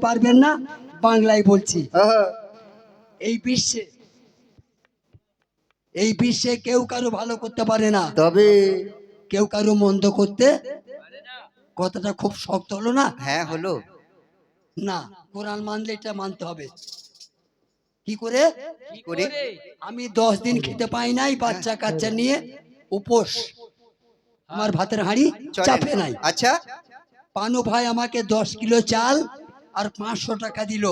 পারবেন না বাংলায় বলছি। এই বিশ্বে এই বিশ্বে কেউ কারও ভালো করতে পারে না। তবে? কেউ কারও মন্দ করতে কথাটা খুব শক্ত হলো না? হ্যাঁ হলো। না কোরআন মানলে এটা মানতে হবে। কি করে? কি করে? আমি দশ দিন খেতে পাই নাই বাচ্চা কাচ্চা নিয়ে উপোস। আমার ভাতের হাঁড়ি চাপে নাই। আচ্ছা। পানু ভাই আমাকে দশ কিলো চাল আর পাঁচশো টাকা দিল।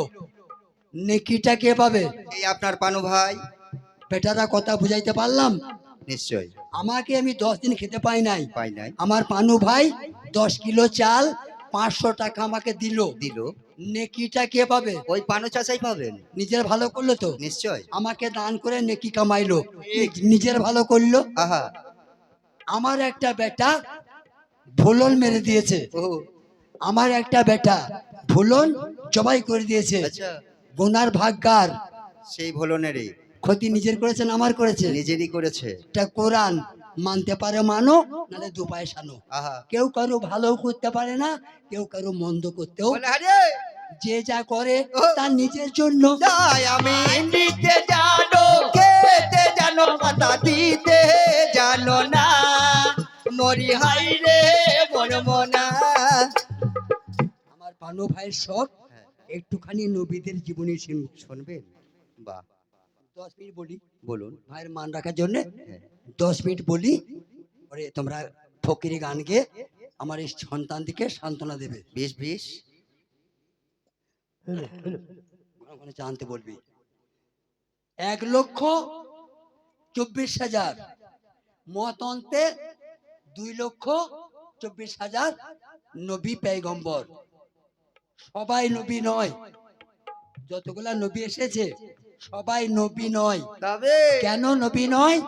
নেকিটা কে পাবে? এই আপনার পানু ভাই। বেটারা কথা বুঝাইতে পারলাম? নিশ্চয় আমাকে আমি দশ দিন খেতে পাই নাই। পাই নাই। আমার পানু ভাই দশ কিলো চাল পাঁচশো টাকা আমাকে দিল। দিল। নেকিটা কে পাবে? ওই পানু চাষাই পাবেন। নিজের ভালো করল তো? নিশ্চয় আমাকে দান করে নেকি কামাইলো। নিজের ভালো করল? আহা। আমার একটা বেটা ভুলন মেরে দিয়েছে। আমার একটা বেটা ভুলন জবাই করে দিয়েছে। আচ্ছা। গোনার ভাগ্যার সেই ভোলনেরই। ক্ষতি নিজের করেছেন আমার করেছে নিজেরই করেছে। এটা কোরআন। মানতে পারে মানো নাহলে দু পয়সানো আহা। কেউ কারও ভালো করতে পারে না কেউ কারও মন্দ করতেও যে যা করে। তার নিজের জন্য। আমি নিতে জানো খেতে জানো পাতা দিতে জানো না। মরি হাই রে পানু ভাইয়ের শখ একটুখানি নবীদের জীবনী শুন- শুনবেন? বাহ। দশ মিনিট বলি? বলুন। ভাইয়ের মান রাখার জন্য হ্যাঁ। দশ মিনিট বলি? পরে তোমরা ফকিরি গান গেয়ে আমার এই সন্তানটিকে সান্ত্বনা দেবে। বিশ বিশ। জানতে বলবি। এক লক্ষ চব্বিশ হাজার। মতন্তে দুই লক্ষ চব্বিশ হাজার নবী পেগম্বর। সবাই নবী নয়। যতগুলা নবী এসেছে সবাই নবী নয়। তবে কেন নবী নয়?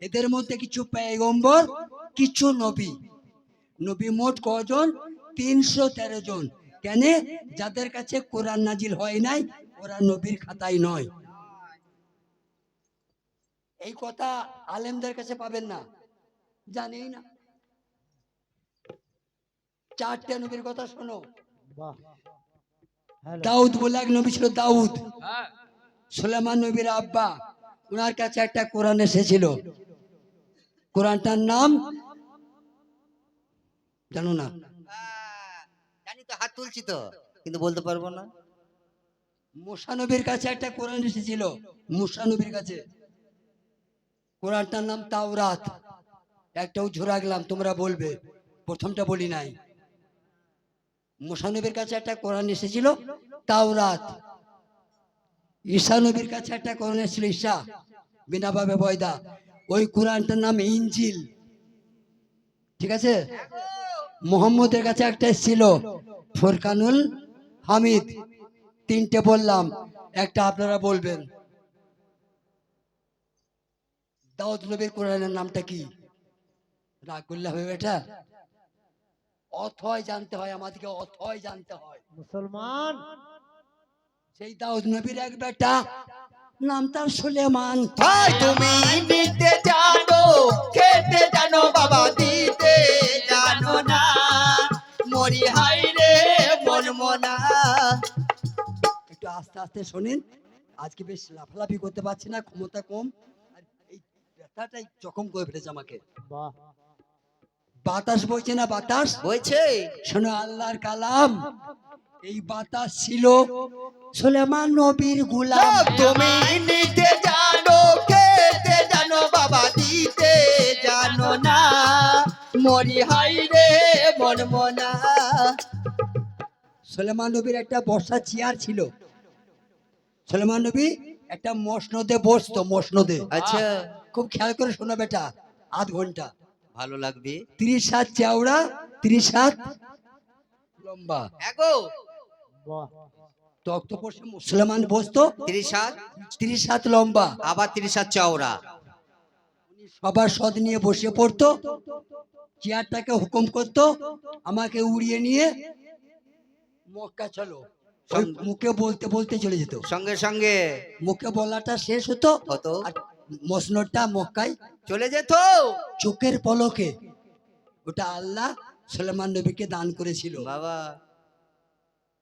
এদের মধ্যে কিছু পেগম্বর কিছু নবী। নবী মোট কজন? তিনশো তেরো জন। কেন? যাদের কাছে কোরআন নাজিল হয় নাই ওরা নবীর খাতায় নয়। এই কথা আলেমদের কাছে পাবেন না। জানেই না। চারটে নবীর কথা শোনো। দাউদ বলে এক নবী ছিল দাউদ। সুলেমান নবীর আব্বা ওনার কাছে একটা কোরআন এসেছিল। কোরআনটার নাম? জানো না। জানি তো হাত তুলছি তো কিন্তু বলতে পারব না। মুসা নবীর কাছে একটা কোরআন এসেছিল। মুসা নবীর কাছে। কোরআনটার নাম তাওরাত। একটাও ঝোরাগলাম তোমরা বলবে। প্রথমটা বলি নাই। মুসা নবীর কাছে একটা কোরআন এসেছিল, তাওরাত। ঈশা নবীর কাছে একটা কোরআন এসেছিল, ঈশা বিনা ভাবে বয়দা। ওই কোরআনটার নাম ইঞ্জিল ঠিক আছে? মোহাম্মদের কাছে একটা ছিল ফুরকানুল হামিদ। তিনটে বললাম, একটা আপনারা বলবেন। দাউদ নবীর কোরআনের নামটা কি? রাগ করলে হবে এটা অথয় জানতে হয় আমাদেরকে অথয় জানতে হয়। মুসলমান। সেই দাউদ নবীর এক বেটা নাম তার সুলেমান। তুমি নিতে জানো খেতে জানো বাবা দিতে জানো না। মরি হাই রে মরমনা একটু আস্তে আস্তে শোনেন আজকে বেশ লাফালাফি করতে পারছি না ক্ষমতা কম। আর এই ব্যথাটাই জখম করে ফেলেছে আমাকে। বাহ। বাতাস বইছে না বাতাস? বলছে শোনো আল্লাহর কালাম। এই বাতাস ছিল সুলেমান নবীর গুলাম। তুমি নিতে জানো খেতে জানো বাবা দিতে জানো না। মরি হাই রে মরমনা সুলেমান নবীর একটা বর্ষা চেয়ার ছিল। সুলেমান নবী একটা মসনদে বসতো মসনদে। আচ্ছা। খুব খেয়াল করে শোনো বেটা আধ ঘণ্টা। ভালো লাগবে। তিরিশ হাত চওড়া তিরিশ হাত লম্বা। এগো। বাহ। মুসলমান বসতো। তিরিশ হাত তিরিশ হাত লম্বা। আবার তিরিশ হাত চওড়া সবার সদ নিয়ে বসে পড়তো। চেয়ারটাকে হুকুম করতো আমাকে উড়িয়ে নিয়ে মক্কা চলো। মুখে বলতে বলতে চলে যেত। সঙ্গে সঙ্গে। মুখে বলাটা শেষ হতো। হতো। আর মসনদটা মক্কায় চলে যেত। চোখের পলকে ওটা আল্লাহ সুলেমান নবীকে দান করেছিল। বাবা।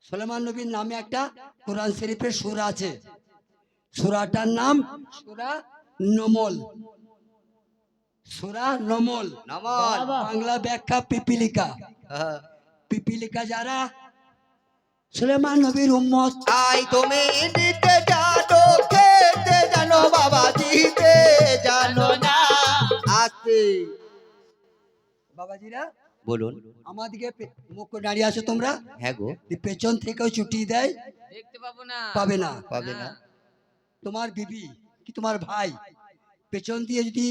সোলেমান নবীর নামে একটা কোরআন শরীফের সুরা আছে। সুরাটার নাম সুরা নমল। সুরা নমল। বাংলা ব্যাখ্যা পিপিলিকা। হ্যাঁ। পিপিলিকা যারা সুলেমান নবীর উম্মত। আই তুমি জানো বাবা দিতে জানো না? আসতে বাবাজিরা বলুন। আমাদিকে মুখ করে দাঁড়িয়ে আছো তোমরা। হ্যাঁ গো। পেছন থেকেও ছুটি দেয়। দেখতে পাবো না। পাবে না। পাবে না। তোমার বিবি কি তোমার ভাই? পেছন দিয়ে যদি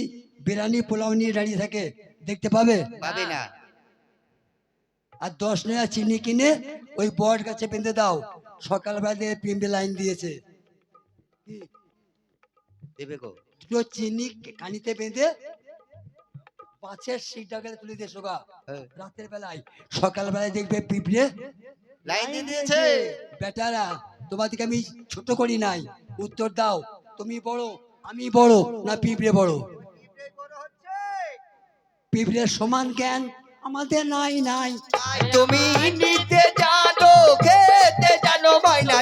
বিরিয়ানি পোলাও নিয়ে দাঁড়িয়ে থাকে দেখতে পাবে? পাবে না। আর দশ নয়া চিনি কিনে ওই বট গাছে বেঁধে দাও। সকালবেলা দিয়ে পিম্পে লাইন দিয়েছে। কি? দেবে গো। দুটো চিনি কানিতে বেঁধে পাঁচের সিটটাকে তুলে দিয়ে শোকা হ্যাঁ। রাতের বেলায়। সকালবেলায় দেখবে পিঁপড়ে লাইন দিয়ে দিয়েছে। বেটারা তোমাদেরকে আমি ছোট করি নাই। উত্তর দাও তুমি বড় আমি বড় না পিঁপড়ে বড়? পিঁপড়ের সমান জ্ঞান আমাদের নাই নাই। তুমি নিতে জানো খেতে জানো মাইনা না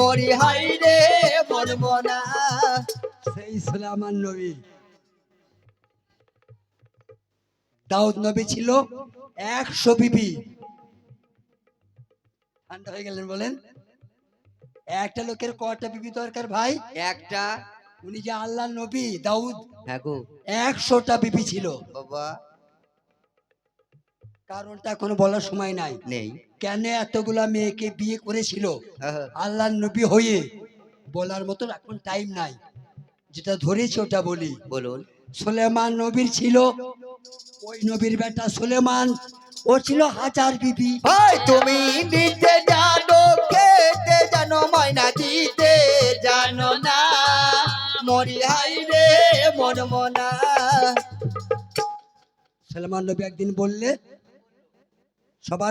মরি হাই রে মরবো না। সেই সুলামান নবী। দাউদ নবী ছিল একশো বিবি। ঠান্ডা হয়ে গেলেন বলেন। একটা লোকের কটা বিবি দরকার ভাই? একটা। উনি যে আল্লাহ নবী দাউদ। হ্যাঁ একশোটা বিবি ছিল। বাবা। কারণটা এখনও বলার সময় নাই। নেই। কেন এতগুলা মেয়েকে বিয়ে করেছিল? হ্যাঁ, আল্লাহ নবী হয়ে বলার মতো এখন টাইম নাই। যেটা ধরেছি ওটা বলি। বলুন। সুলেমান নবীর ছিল ওই নবীর বেটা সুলেমান ও ছিল হাজার বিবি। ভাই তুমি নিতে জানো খেতে জানো ময়না দিতে জানো না। মরি হাই রে মরবো না সুলেমান নবী একদিন বললে সবার